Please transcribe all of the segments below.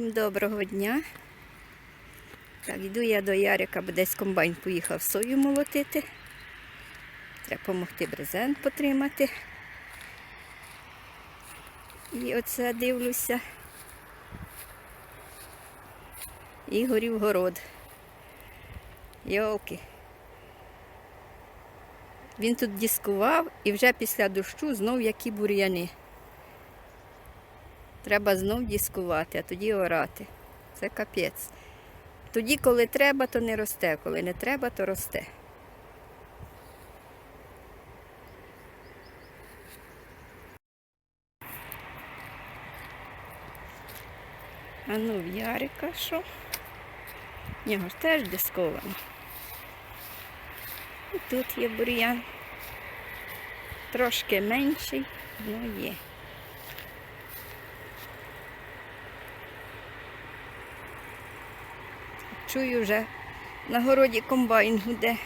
Всім доброго дня. Так, йду я до Ярика, бо десь комбайн поїхав сою молотити. Треба допомогти брезент потримати. І оце дивлюся. Ігорів город. Йолки. Він тут дискував і вже після дощу знов які бур'яни. Треба знов дискувати, а тоді орати. Це капець. Тоді, коли треба, то не росте, коли не треба, то росте. А ну в Ярика що? Нього ж теж дисковано. І тут є бур'ян. Трошки менший, але є. Чую вже на городі комбайн гуде.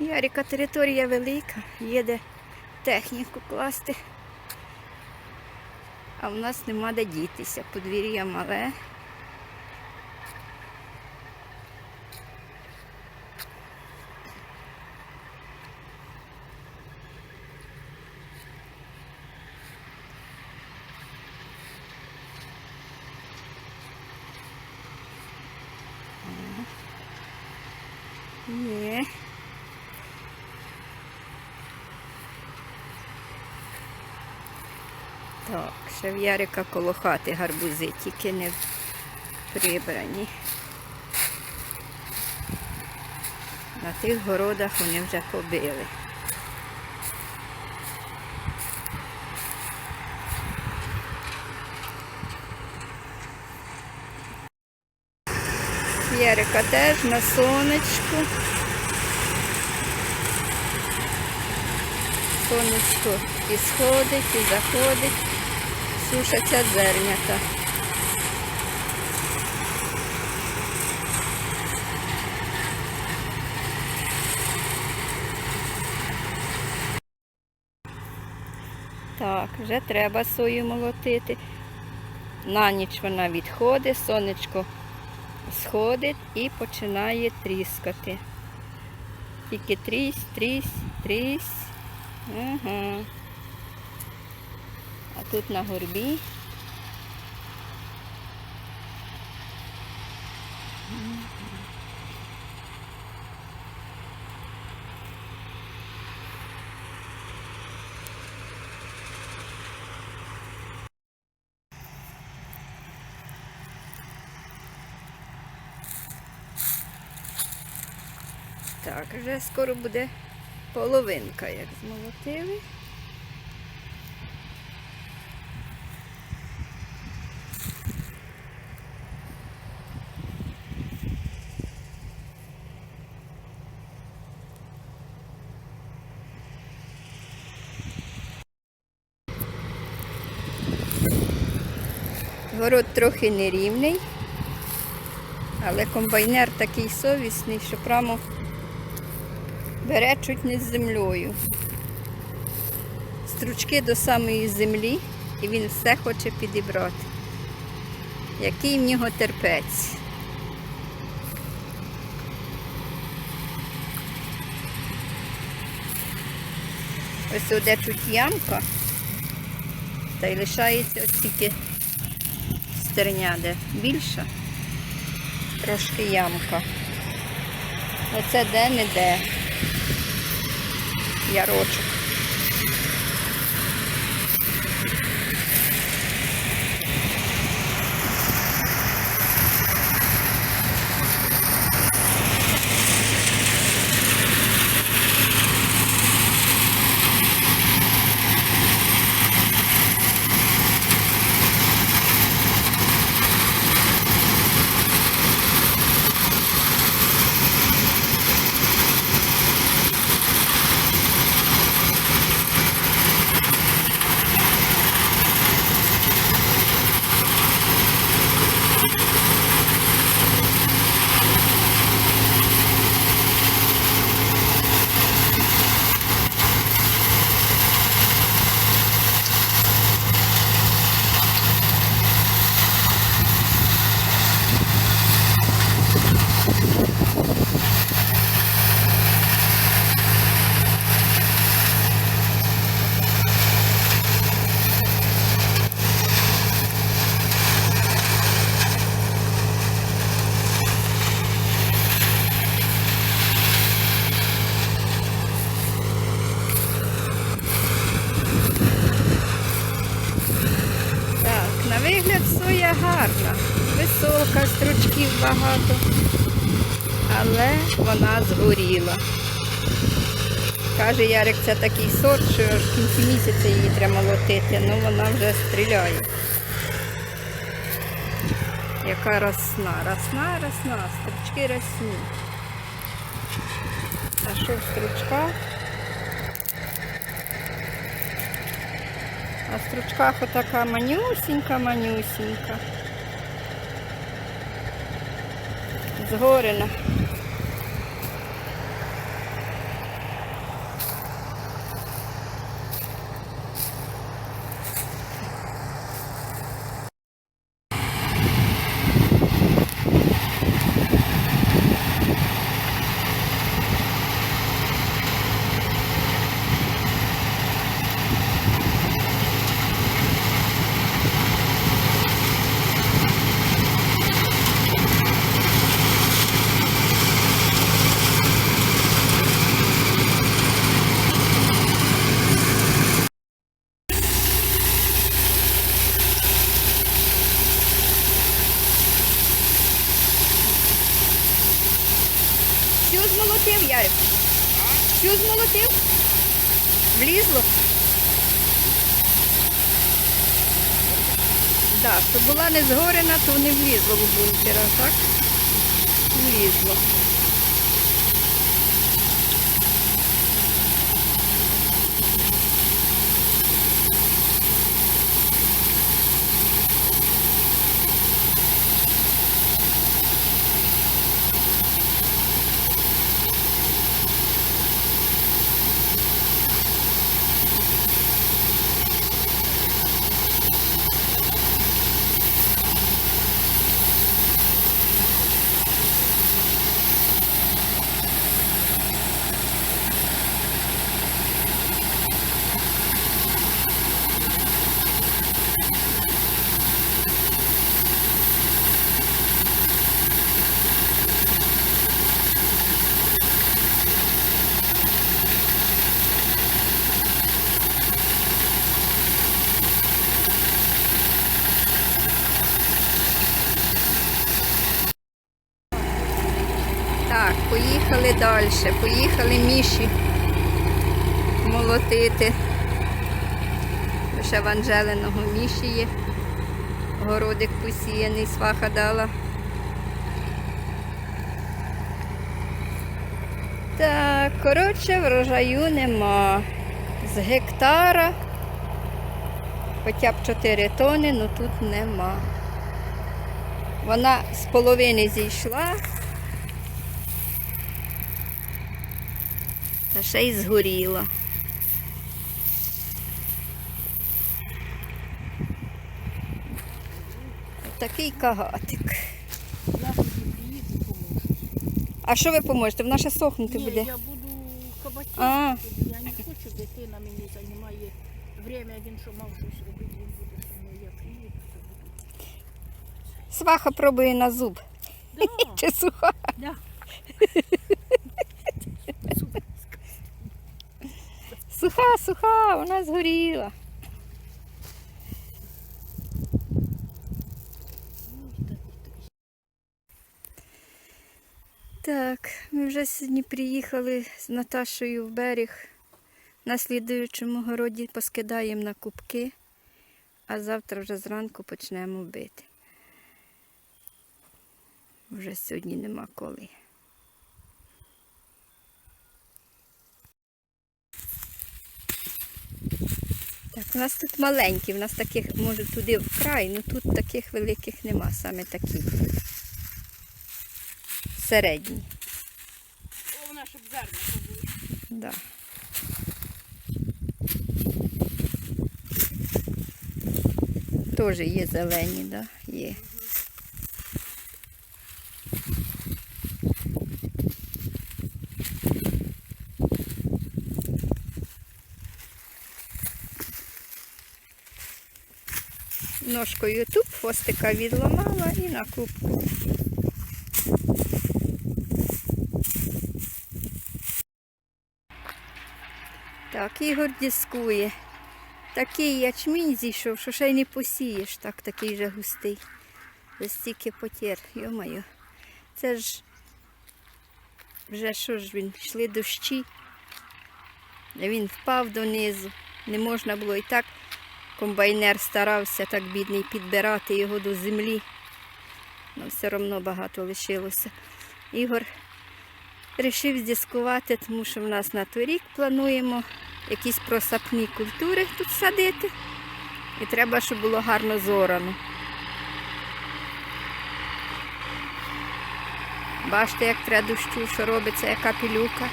Яріка територія велика, їде техніку класти. А в нас нема де дітися. Подвір'я мале. Є. Так, ще в Ярика коло хати гарбузи, тільки не прибрані. На тих городах вони вже побили. Ярика теж на сонечку. Сонечко і сходить, і заходить, сушаться зернята. Так, вже треба сою молотити. На ніч вона відходить, сонечко сходить і починає тріскати. Тільки трісь, трісь, трісь. Ага. А тут на горбі. Так, вже скоро буде половинка, як змолотили. Город трохи нерівний, але комбайнер такий совісний, що прямо бере не з землею. Стручки до самої землі і він все хоче підібрати. Який в нього терпець. Ось оде чуть ямка, та й лишається ось тільки стерня, де більша, трошки ямка. Оце де-не-де jaroček. Вона згоріла. Каже Ярик, це такий сорт, що в кінці місяця її треба молотити, ну вона вже стріляє. Яка росна, росна, росна, стручки росні. А що в стручках? Отака манюсінька, манюсінька. Згорена. Так, щоб була не згорена, то не влізло в бункера, так? Влізло. Так, поїхали далі. Поїхали міші молотити. Ще в Анжелиного міші є. Городик посіяний, сваха дала. Так, коротше, врожаю нема. З гектара, хоча б 4 тони, але тут нема. Вона з половини зійшла, ще й згоріла. Такий кагатик. А що ви поможете? Вона ще сохнути Ні, буде. я буду кабачки. А. Я не хочу, дитина мені займає время, він що мав щось робити, він буде зі мною. Я приїду, то буду. Сваха пробує на зуб. Да, Чи суха? да. Суха, суха, вона згоріла. Так, ми вже сьогодні приїхали з Наташою в берег. На слідуючому городі поскидаємо на кубки, а завтра вже зранку почнемо бити. Вже сьогодні нема коли. Так, у нас тут маленькі, у нас таких, може, туди в край, але тут таких великих нема, саме такі. Середні. О, вона щоб зерна побули. Да. Теж є зелені, да? є. Ножкою тут хвостика відламала і на кубку. Так, Ігор дискує. Такий ячмінь зійшов, що ще й не посієш, так такий же густий. Вже стільки потір, йомаю. Це ж вже що ж він, йшли дощі. Він впав донизу. Не можна було і так. Комбайнер старався так бідний підбирати його до землі. Ну, все одно багато лишилося. Ігор вирішив здискувати, тому що в нас на той рік плануємо якісь просапні культури тут садити. І треба, щоб було гарно зорано. Бачите, як треба дощу, що робиться, яка пілюка.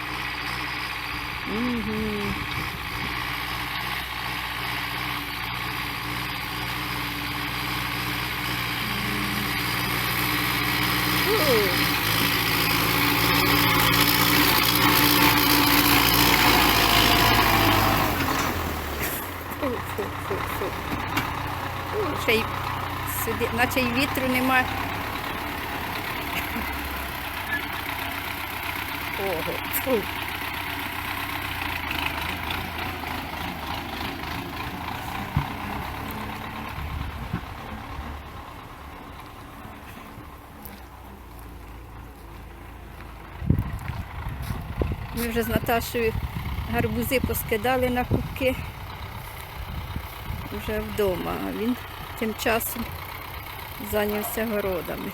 Угу. Фу, фу, фу, фу. Фу, ще й сюди, наче й вітру нема. Ого, фу. Вже з Наташею гарбузи поскидали на кубки вже вдома, а він тим часом зайнявся городами.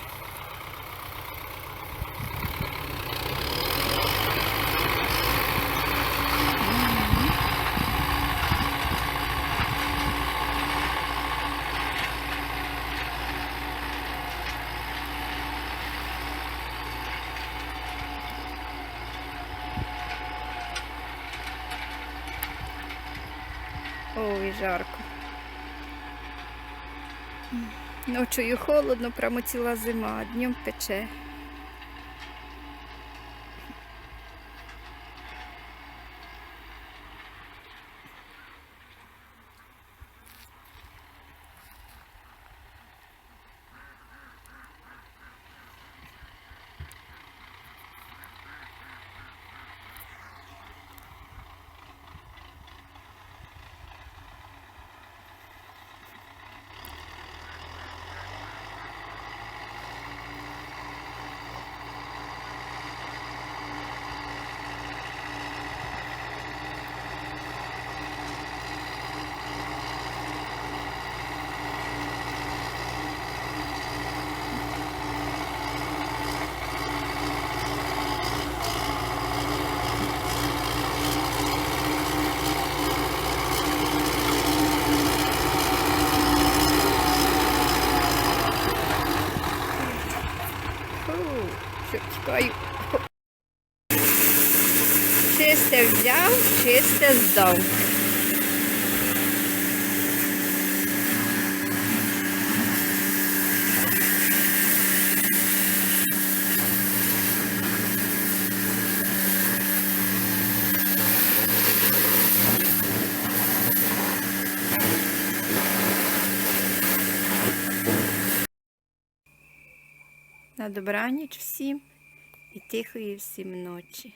Ой, жарко. Ночою холодно, прямо ціла зима, днем пече. Фу, що чекаю. Чисте взяв, чисте здав. На добраніч всім і тихої всім ночі.